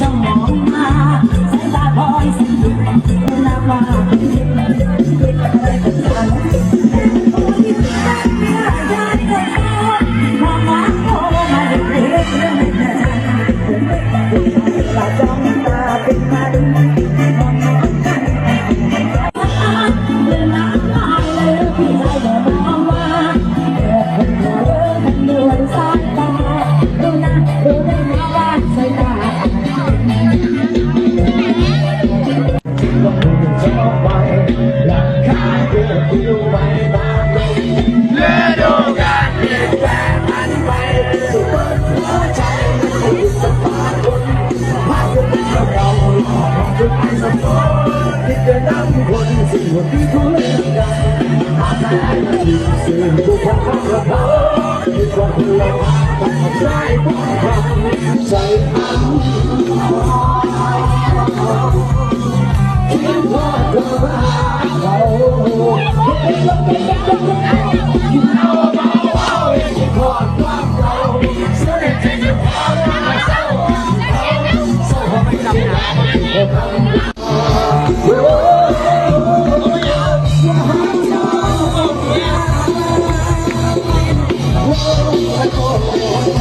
จะมองมาสายตาคอยสั่นนับว่าเป็นเด็กอะไรกันกันโอ้ยไม่ได้ได้ก็มามาโอ้มาเด็กเล็กเรื่องไม่นานว่าจ้อาเกิดอยู่ไปตามลมเมื่อดูการเปลี่ยนแปลงมันไปสุดเปิดหัวใจให้สบายคนภาพจะเป็นกับเราหลอกจนไปสับสนที่จะนำคนสิ่งที่ทุเรศกันอาศัยที่สื่อผู้พัฒนาเราที่คนเราต้องใจพวกเขาใจอัน 啊！哎呀！